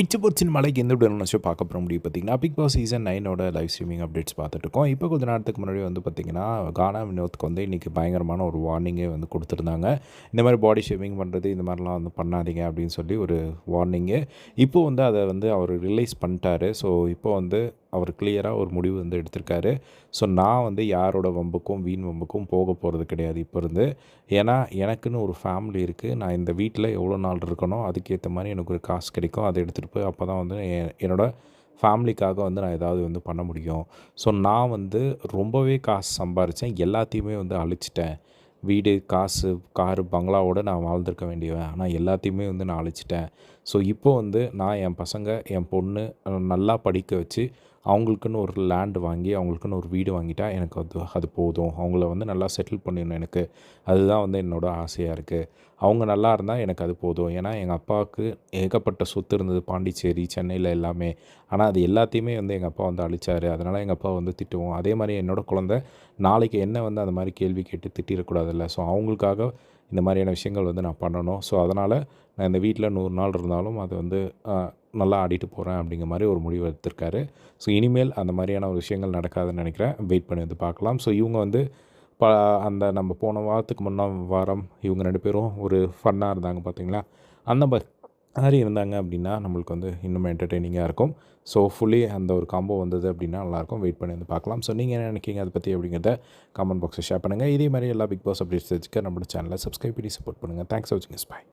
இச்சபோர்ட்ஸின் மலைக்கு எந்த விட நினச்சோ பார்க்க போகிற முடியும் பார்த்தீங்கன்னா பிக் பாஸ் சீசன் நைனோட லைவ் ஸ்ட்ரீமிங் அப்டேட்ஸ் பார்த்துட்டு இருக்கோம். இப்போ கொஞ்ச நேரத்துக்கு முன்னாடி வந்து பார்த்திங்கன்னா கானா வினோத்துக்கு வந்து இன்றைக்கி பயங்கரமான ஒரு வார்னிங்கே வந்து கொடுத்துருந்தாங்க. இந்த மாதிரி பாடி ஷேமிங் பண்ணுறது இந்த மாதிரிலாம் வந்து பண்ணாதீங்க அப்படின்னு சொல்லி ஒரு வார்னிங்கு இப்போ வந்து அதை வந்து அவர் ரிலைஸ் பண்ணிட்டாரு. ஸோ இப்போ வந்து அவர் கிளியராக ஒரு முடிவு வந்து எடுத்திருக்காரு. ஸோ நான் வந்து யாரோட வம்புக்கும் வீண் வம்புக்கும் போக போகிறது கிடையாது இப்போ இருந்து. ஏன்னா எனக்குன்னு ஒரு ஃபேமிலி இருக்குது நான் இந்த வீட்டில் எவ்வளோ நாள் இருக்கணும் அதுக்கேற்ற மாதிரி எனக்கு ஒரு காசு கிடைக்கும். அதை எடுத்துகிட்டு போய் அப்போ தான் வந்து என்னோடய ஃபேமிலிக்காக வந்து நான் ஏதாவது வந்து பண்ண முடியும். ஸோ நான் வந்து ரொம்பவே காசு சம்பாரித்தேன் எல்லாத்தையுமே வந்து அழிச்சிட்டேன். வீடு காசு காரு பங்களாவோடு நான் வாழ்ந்திருக்க வேண்டியவன். ஆனால் எல்லாத்தையுமே வந்து நான் அழிச்சிட்டேன். ஸோ இப்போ வந்து நான் என் பசங்க என் பொண்ணு நல்லா படிக்க வச்சு அவங்களுக்குன்னு ஒரு லேண்டு வாங்கி அவங்களுக்குன்னு ஒரு வீடு வாங்கிட்டா எனக்கு அது அது போதும். அவங்கள வந்து நல்லா செட்டில் பண்ணிடணும் எனக்கு. அதுதான் வந்து என்னோடய ஆசையாக இருக்குது அவங்க நல்லா இருந்தால் எனக்கு அது போதும். ஏன்னா எங்கள் அப்பாவுக்கு ஏகப்பட்ட சொத்து இருந்தது. பாண்டிச்சேரி சென்னையில் எல்லாமே. ஆனால் அது எல்லாத்தையுமே வந்து எங்கள் அப்பா வந்து அழிச்சார். அதனால் எங்கள் அப்பா வந்து திட்டுவோம். அதே மாதிரி என்னோடய குழந்த நாளைக்கு என்ன வந்து அந்த மாதிரி கேள்வி கேட்டு திட்டிடக்கூடாதுல்ல. ஸோ அவங்களுக்காக இந்த மாதிரியான விஷயங்கள் வந்து நான் பண்ணணும். ஸோ அதனால் நான் இந்த வீட்டில் நூறு நாள் இருந்தாலும் அது வந்து நல்லா ஆடிட்டு போகிறேன் அப்படிங்கிற மாதிரி ஒரு முடிவு எடுத்திருக்காரு. ஸோ இனிமேல் அந்த மாதிரியான ஒரு விஷயங்கள் நடக்காதுன்னு நினைக்கிறேன். வெயிட் பண்ணி வந்து பார்க்கலாம். ஸோ இவங்க வந்து ப அந்த நம்ம போன வாரத்துக்கு முன்னா வாரம் இவங்க ரெண்டு பேரும் ஒரு ஃபன்னாக இருந்தாங்க பார்த்தீங்களா அந்த மாதிரி இருந்தாங்க அப்படின்னா நம்மளுக்கு வந்து இன்னும் என்டர்டெய்னிங்காக இருக்கும். ஸோ ஃபுல்லி அந்த ஒரு காம்போ வந்தது அப்படின்னா நல்லாயிருக்கும். வெயிட் பண்ணி வந்து பார்க்கலாம். ஸோ நீங்கள் என்ன நினைக்கிங்க அதை பற்றி அப்படிங்கிறத கமெண்ட் பாக்ஸில் ஷேர் பண்ணுங்கள் இதே மாதிரி எல்லா பிக் பாஸ் அப்டேட்ஸ் வச்சுக்க நம்மளோட சேனலை சப்ஸ்கிரைப் பண்ணி சப்போர்ட் பண்ணுங்கள் தேங்க்ஸ் ஃபார் வாட்சிங் ஸ்பை